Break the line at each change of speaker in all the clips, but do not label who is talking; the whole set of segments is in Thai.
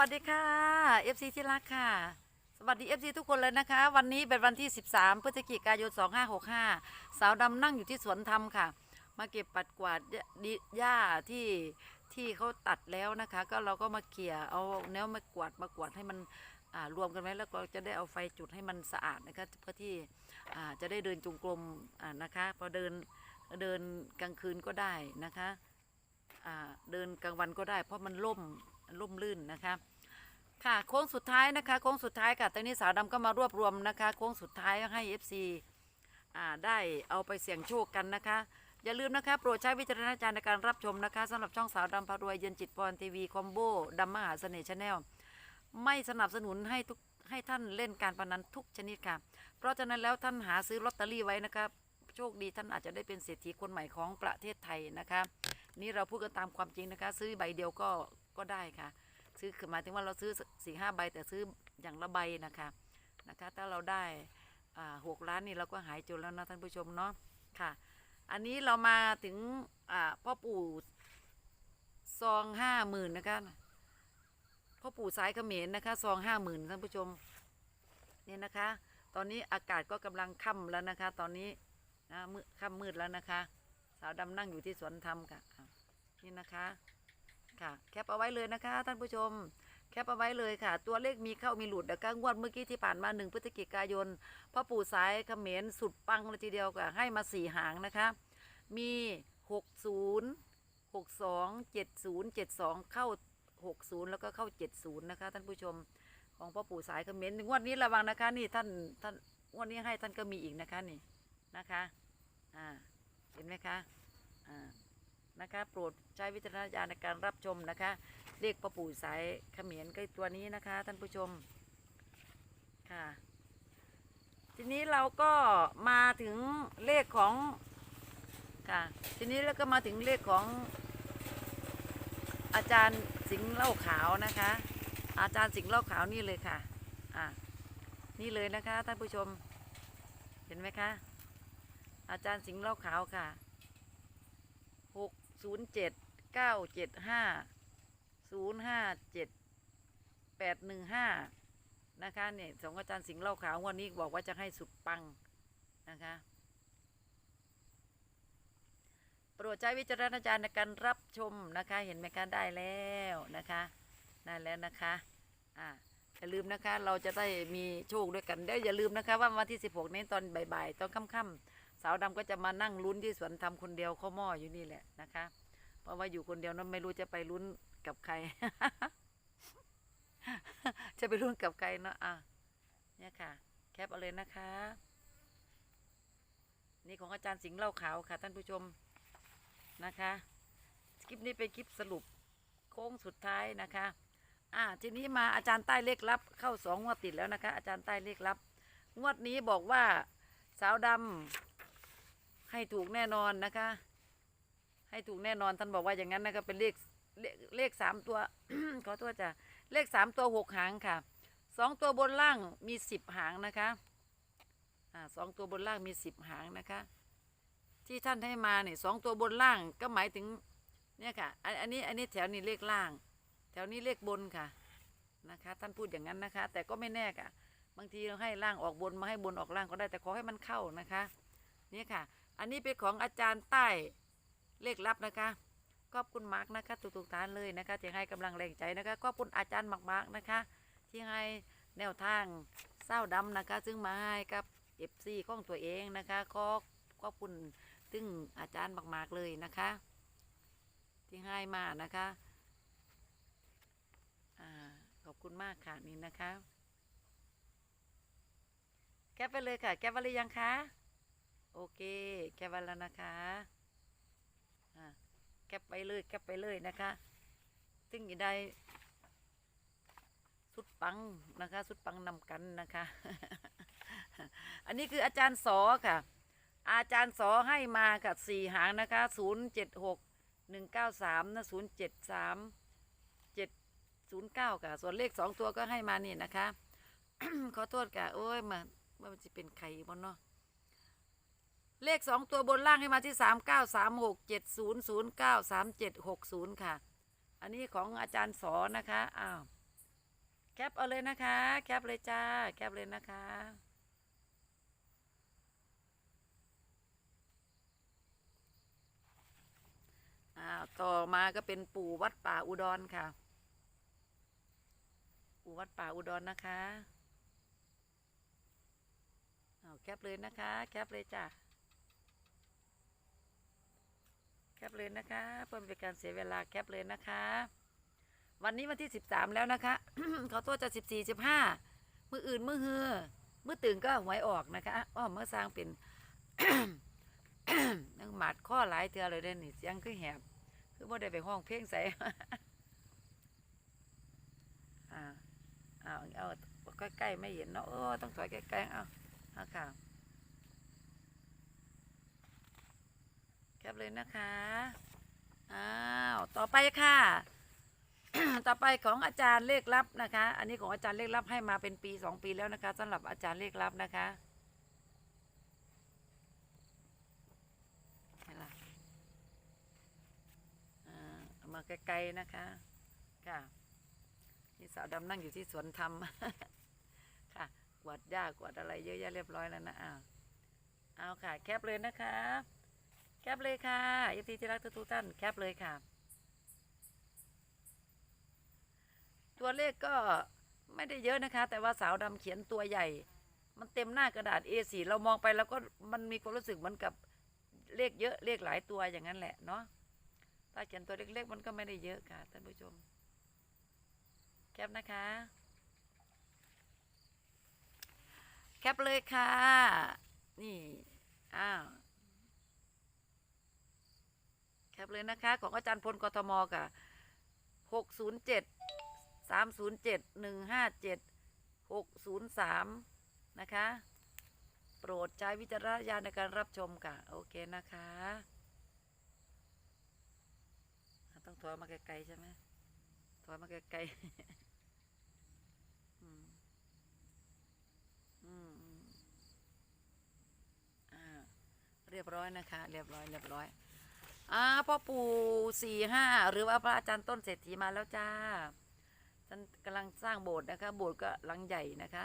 วัสดีค่ะ FC ที่รักค่ะ สวัสดี FC ทุกคนเลยนะคะ วันนี้เป็นวันที่ 13 พฤศจิกายน 2565 สาวดำนั่งอยู่ที่สวนธรรมค่ะ มาเก็บปัดกวาดหญ้าดิหญ้าที่ที่เขาตัดแล้วนะคะ ก็เราก็มาเกี่ยเอาแนวมากวาดมากวาดให้มันรวมกันไว้แล้วก็จะได้เอาไฟจุดให้มันสะอาดนะคะเพื่อที่จะได้เดินจงกรมนะคะพอเดินเดินกลางคืนก็ได้นะคะเดินกลางวันก็ได้ เพราะมันล่ม ล่มลื่นนะคะ ค่ะโค้งสุดท้ายนะคะโค้งสุดท้ายค่ะตอนนี้สาวดำก็มารวบรวมนะคะโค้งสุดท้ายให้ FC อ่าได้เอาไปเสี่ยงโชคกันนะคะ อย่าลืมนะคะโปรดใช้วิจารณญาณในการรับชมนะคะสำหรับช่องสาวดำพารวยเย็นจิตพรทีวีคอมโบดำมหาเสน่ห์ชาแนลไม่สนับสนุนให้ทุกให้ท่านเล่นการพนันทุกชนิดค่ะ เพราะฉะนั้นแล้วท่านหาซื้อลอตเตอรี่ไว้นะคะโชคดีท่านอาจจะได้เป็นเศรษฐีคนใหม่ของประเทศไทยนะคะ นี่เราพูดกันตามความจริงนะคะ ซื้อใบเดียวก็ ก็ได้ค่ะ ซื้อคือหมายถึงว่าเราซื้อสี่ห้าใบแต่ซื้ออย่างละใบนะคะนะคะ ถ้าเราได้หกล้านนี่เราก็หายจนแล้วนะท่านผู้ชมเนาะค่ะ อันนี้เรามาถึงพ่อปู่ซองห้าหมื่นนะคะพ่อปู่สายเขมรนะคะซองห้าหมื่นท่านผู้ชมเนี่ยนะคะ ตอนนี้อากาศก็กำลังค่ำแล้วนะคะ ตอนนี้นะมืดค่ำมืดแล้วนะคะ สาวดำนั่งอยู่ที่สวนธรรมค่ะนี่นะคะ ค่ะ แคปเอาไว้เลยนะคะ ท่านผู้ชม แคปเอาไว้เลยค่ะ ตัวเลขมีเข้ามีหลุดแต่ก็งวดเมื่อกี้ที่ผ่านมาหนึ่งพฤศจิกายนพ่อปู่สายเขมรสุดปังเลยทีเดียวค่ะให้มาสี่หางนะคะ มีหกศูนย์หกสองเจ็ดศูนย์เจ็ดสองเข้าหกศูนย์แล้วก็เข้าเจ็ดศูนย์นะคะ ท่านผู้ชมของพ่อปู่สายเขมรงวดนี้ระวังนะคะ นี่ท่านท่านงวดนี้ให้ท่านก็มีอีกนะคะนี่นะคะ อ่าเห็นไหมคะ นะคะโปรดใช้วิจารณญาณในการรับชมนะคะเลขประปู่สายเขมรก็ตัวนี้นะคะ ท่านผู้ชมค่ะ ทีนี้เราก็มาถึงเลขของค่ะ ทีนี้เราก็มาถึงเลขของอาจารย์สิงห์เล่าขาวนะคะ อาจารย์สิงห์เล่าขาวนี่เลยค่ะอะนี่เลยนะคะท่านผู้ชมเห็นไหมคะอาจารย์สิงห์เล่าขาวค่ะ ศูนย์เจ็ดเก้าเจ็ดห้าศูนย์ห้าเจ็ดแปดหนึ่งห้านะคะเนี่ยสองอาจารย์สิงห์เล่าขาววันนี้บอกว่าจะให้สุดปังนะคะโปรดใช้วิจารณญาณในการรับชมนะคะ เห็นไหมคะได้แล้วนะคะได้แล้วนะคะอ่าอย่าลืมนะคะ เราจะได้มีโชคด้วยกันเดี๋ยวอย่าลืมนะคะว่าวันที่ 16 นี้ตอนบ่ายๆตอนค่ำๆ สาวดำก็จะมานั่งลุ้นที่สวนทำคนเดียวข้าวหม้ออยู่นี่แหละนะคะ เพราะว่าอยู่คนเดียวนั้นไม่รู้จะไปลุ้นกับใคร จะไปลุ้นกับใครเนาะอะเนี่ยค่ะ แคปเอาเลยนะคะ นี่ของอาจารย์สิงห์เล่าขาวค่ะ ท่านผู้ชมนะคะคลิปนี้เป็นคลิปสรุปโค้งสุดท้ายนะคะอ่าทีนี้มาอาจารย์ใต้เลขลับ เข้าสองงวดติดแล้วนะคะ อาจารย์ใต้เลขลับ งวดนี้บอกว่าสาวดำ ให้ถูกแน่นอนนะคะ ให้ถูกแน่นอนท่านบอกว่าอย่างนั้นนะคะเป็นเลขเลขเลขสามตัว ขอโทษจ้ะเลขสามตัวหกหางค่ะสองตัวบนล่างมีสิบหางนะคะอ่าสองตัวบนล่างมีสิบหางนะคะ ที่ท่านให้มาเนี่ยสองตัวบนล่างก็หมายถึงเนี่ยค่ะอันอันนี้อันนี้แถวนี้เลขล่าง แถวนี้เลขบนค่ะนะคะ ท่านพูดอย่างนั้นนะคะ แต่ก็ไม่แน่ค่ะ บางทีเราให้ล่างออกบนมาให้บนออกล่างก็ได้แต่ขอให้มันเข้านะคะ นี่ค่ะ อันนี้เป็นของอาจารย์ใต้เลขลับนะคะขอบคุณมาร์กนะคะทุกๆท่านเลยนะคะที่ให้กำลังแรงใจนะคะขอบคุณอาจารย์มาร์กๆนะคะ ที่ให้แนวทางเศร้าดำนะคะ ซึ่งมาให้กับเอฟซีของตัวเองนะคะขอขอบคุณซึ่งอาจารย์มากๆเลยนะคะ ที่ให้มานะคะอ่าขอบคุณมากค่ะนี่นะคะ แคปไปเลยค่ะ แคปไปเลยยังคะ โอเค แคปไว้แล้วนะคะอ่าแคปไปเลยแคปไปเลยนะคะซึ่งจะได้สุดปังนะคะ สุดปังนำกันนะคะ อันนี้คืออาจารย์สอค่ะ อาจารย์สอให้มาค่ะสี่หางนะคะศูนย์เจ็ดหกหนึ่งเก้าสามนะศูนย์เจ็ดสามเจ็ดศูนย์เก้าค่ะ ส่วนเลขสองตัวก็ให้มานี่นะคะ ขอโทษค่ะ โอ้ยมาว่ามันจะเป็นไข่บนเนาะ เลขสองตัวบนล่างให้มาที่สามเก้าสามหกเจ็ดศูนย์ศูนย์เก้าสามเจ็ดหกศูนย์ค่ะ อันนี้ของอาจารย์สอนะคะอ้าวแคปเอาเลยนะคะ แคปเลยจ้า แคปเลยนะคะอ้าวต่อมาก็เป็นปู่วัดป่าอุดรค่ะ ปู่วัดป่าอุดรนะคะเอาแคปเลยนะคะ แคปเลยจ้ะ แคปเลยนะคะ เพื่อไม่เป็นการเสียเวลาแคปเลยนะคะ วันนี้วันที่สิบสามแล้วนะคะ เขาตัวจะสิบสี่สิบห้ามืออื่นมือฮือมือตื่นก็หวยออกนะคะอ้อเมื่อสร้างเป็นนั่งหมัดข้อหลายเทือเลยเด้อนี่เสียงคือแหบ คือบ่ได้ไปห้องเพลงใส่อ่าเอาเอาใกล้ๆไม่เห็นเนาะโอ้ต้องถอยใกล้ๆเอาเอาค่ะ แค ปเลยนะคะ อ้าว ต่อไปค่ะ ต่อไปของอาจารย์เลขลับนะคะ อันนี้ของอาจารย์เลขลับให้มาเป็นปีสองปีแล้วนะคะสำหรับอาจารย์เลขลับนะคะเห็นล่ะอ่าเอามาไกลๆนะคะ ค่ะนี่สาวดำนั่งอยู่ที่สวนธรรม ค่ะกวาดหญ้ากวาดอะไรเยอะแยะเรียบร้อยแล้วนะอ้าวเอาค่ะ แคปเลยนะคะ แคปเลยค่ะยทีที่รักทุกๆท่านแคปเลยค่ะ ตัวเลขก็ไม่ได้เยอะนะคะ แต่ว่าสาวดำเขียนตัวใหญ่ มันเต็มหน้ากระดาษ A4 เรามองไปแล้วก็มันมีความรู้สึกเหมือนกับเลขเยอะเลขหลายตัวอย่างนั้นแหละเนาะถ้าเขียนตัวเล็กๆมันก็ไม่ได้เยอะค่ะท่านผู้ชม แคปนะคะ แคปเลยค่ะ นี่ อ้าว แคปเลยนะคะ ของอาจารย์พลกทมค่ะหกศูนย์เจ็ดสามศูนย์เจ็ดหนึ่งห้าเจ็ดหกศูนย์สามนะคะ โปรดใช้วิจารณญาณในการรับชมค่ะ โอเคนะคะ ต้องถอยมาไกลๆใช่ไหมถอยมาไกลๆอืมอืมอ่าเรียบร้อยนะคะ เรียบร้อย เรียบร้อย อ่าพ่อปู่สี่ห้าหรือว่าพระอาจารย์ต้นเศรษฐีมาแล้วจ้าท่านกำลังสร้างโบสถ์นะคะ โบสถ์ก็หลังใหญ่นะคะ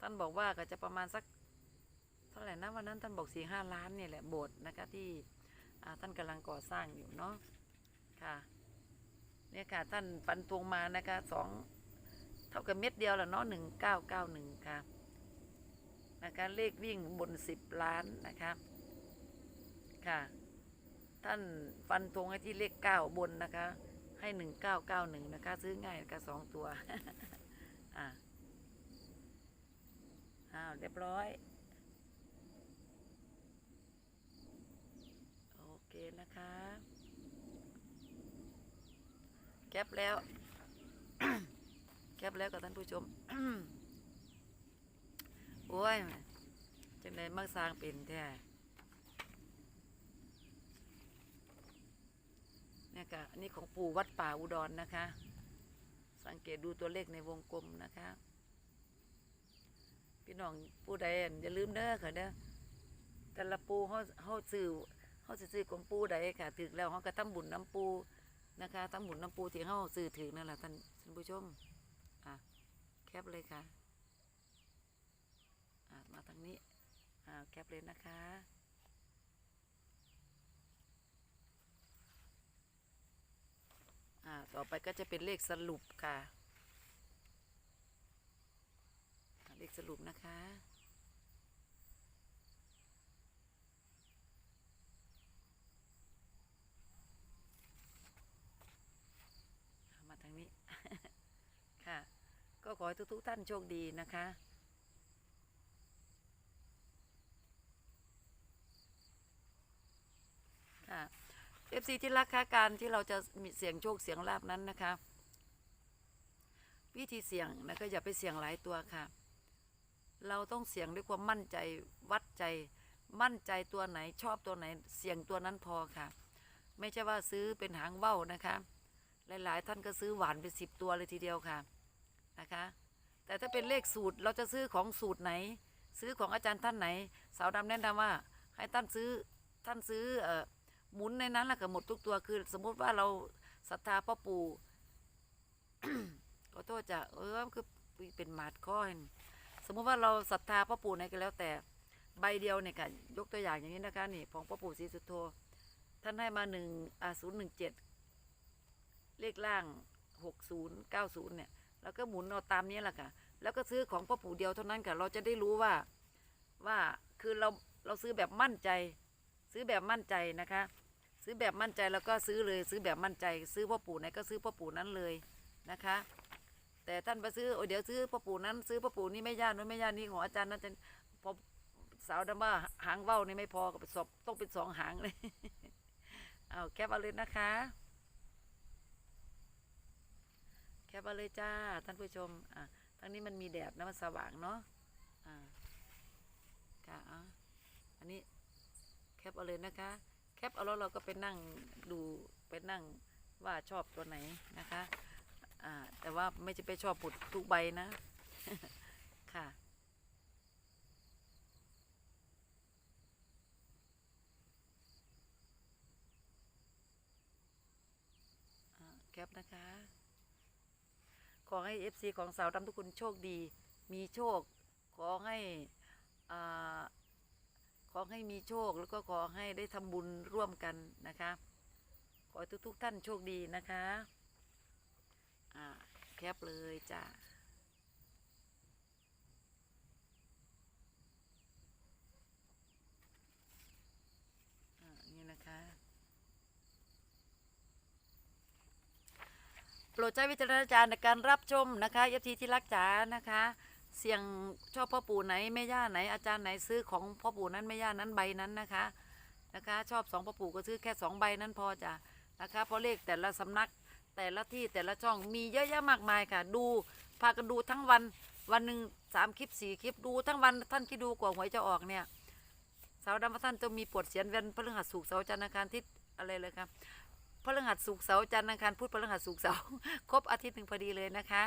ท่านบอกว่าก็จะประมาณสักเท่าไหร่นะวันนั้นท่านบอกสี่ห้าล้านเนี่ยแหละโบสถ์นะคะที่ท่านกำลังก่อสร้างอยู่เนาะค่ะเนี่ยค่ะท่านฟันธงมานะคะสองเท่ากับเม็ดเดียวแหละเนาะหนึ่งเก้าเก้าหนึ่งค่ะนะคะเลขวิ่งบนสิบล้านนะคะค่ะ ท่านฟันธงให้ที่เลขเก้าบนนะคะ ให้หนึ่งเก้าเก้าหนึ่งนะคะ ซื้อง่ายนะคะสองตัว อ่าอ้าวเรียบร้อย โอเคนะคะ แคปแล้ว แคปแล้วกับท่านผู้ชมโอ้ยจังไดมักสร้างเป็นแท้ คะอันนี้ของปู่วัดป่าอุดรนะคะ สังเกตดูตัวเลขในวงกลมนะคะ พี่น้องผู้ใดอย่าลืมเด้อค่ะเด้อแต่ละปูเขาเขาซื้อเขาสิซื้อของปูใดค่ะถึกแล้วเขาก็ทำบุญน้ำปูนะคะทำบุญน้ำปูที่เขาซื้อถึงนั่นแหละท่านท่านผู้ชมอะแคปเลยค่ะอะมาทางนี้อ่าแคปเลยนะคะ อ่า ต่อไปก็จะเป็นเลขสรุปค่ะ เลขสรุปนะคะ มาทางนี้ ค่ะ ก็ขอให้ทุกๆท่านโชคดีนะคะ เอฟซีที่รักค่ะการที่เราจะมีเสียงโชคเสียงลาบนั้นนะคะ วิธีเสี่ยงนะคะอย่าไปเสี่ยงหลายตัวค่ะ เราต้องเสี่ยงด้วยความมั่นใจวัดใจ มั่นใจตัวไหนชอบตัวไหน เสี่ยงตัวนั้นพอค่ะ ไม่ใช่ว่าซื้อเป็นหางว่าวนะคะ หลาย ๆ ท่านก็ซื้อหวานเป็นสิบตัวเลยทีเดียวค่ะนะคะ แต่ถ้าเป็นเลขสูตรเราจะซื้อของสูตรไหน ซื้อของอาจารย์ท่านไหน สาวดำแนะนำว่า ให้ท่านซื้อท่านซื้อเอ่อ หมุนในนั้นแหละก็หมดทุกตัวคือ สมมุติว่าเราศรัทธาพ่อปู่ขอโทษจ้ะเออคือเป็นหมาดข้อให้สมมุติว่าเราศรัทธาพ่อปู่ไหนก็แล้วแต่ใบเดียวเนี่ยค่ะยกตัวอย่างอย่างนี้นะคะนี่ของพ่อปู่ศรีสุโธท่านให้มาหนึ่งอ่าศูนย์หนึ่งเจ็ดเลขล่างหกศูนย์เก้าศูนย์เนี่ยแล้วก็หมุนเอาตามนี้แหละค่ะ แล้วก็ซื้อของพ่อปู่เดียวเท่านั้นค่ะ เราจะได้รู้ว่าว่าคือเราเราซื้อแบบมั่นใจ ซื้อแบบมั่นใจนะคะ ซื้อแบบมั่นใจแล้วก็ซื้อเลย ซื้อแบบมั่นใจ ซื้อพ่อปู่ไหนก็ซื้อพ่อปู่นั้นเลยนะคะ แต่ท่านไปซื้อโอ้เดี๋ยวซื้อพ่อปู่นั้น ซื้อพ่อปู่นี่ไม่ยากนู้นไม่ยากนี่ของอาจารย์นั้นจะพอสาวดำว่าหางเว้านี่ไม่พอก็ไปสอบต้องเป็นสองหางเลยเอาแคปเอาเลยนะคะ แคปเอาเลยจ้าท่านผู้ชมอะทั้งนี้มันมีแดดนะมันสว่างเนาะอ่าค่ะอะอันนี้แคปเอาเลยนะคะ แคปเอาแล้วเราก็ไปนั่งดูไปนั่งว่าชอบตัวไหนนะคะอ่าแต่ว่าไม่จะไปชอบหมดทุกใบนะ ค่ะ แคปนะคะ ขอให้เอฟซีของสาวดำทุกคนโชคดี มีโชค ขอให้อ่า ขอให้มีโชคแล้วก็ขอให้ได้ทำบุญร่วมกันนะคะ ขอให้ทุกท่านโชคดีนะคะอ่าแคปเลยจ้ะอ่านี่นะคะโปรดใช้วิจารณญาณในการรับชมนะคะเอฟทีที่รักจ๋านะคะ เสียงชอบพ่อปู่ไหนแม่ย่าไหนอาจารย์ไหนซื้อของพ่อปู่นั้นแม่ย่านั้นใบนั้นนะคะนะคะ ชอบสองพ่อปู่ก็ซื้อแค่สองใบนั้นพอจ้ะนะคะเพราะเลขแต่ละสำนักแต่ละที่แต่ละช่องมีเยอะแยะมากมายค่ะ ดูพากันดูทั้งวันวันหนึ่งสามคลิปสี่คลิปดูทั้งวันท่านคิดดูกว่าหวยจะออกเนี่ยสาวดำท่านจะมีปวดเสียนเวียนพฤหัสสุกเสาจันทร์อังคารทิศอะไรเลยครับพระฤหัสสุกเสาจันทร์อังคารพุธพระฤหัสสุกเสาครบอาทิตย์หนึ่งพอดีเลยนะคะ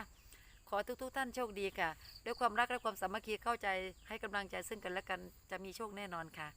ขอทุกๆท่านโชคดีค่ะ ด้วยความรักและความสามัคคีเข้าใจให้กำลังใจซึ่งกันและกันจะมีโชคแน่นอนค่ะ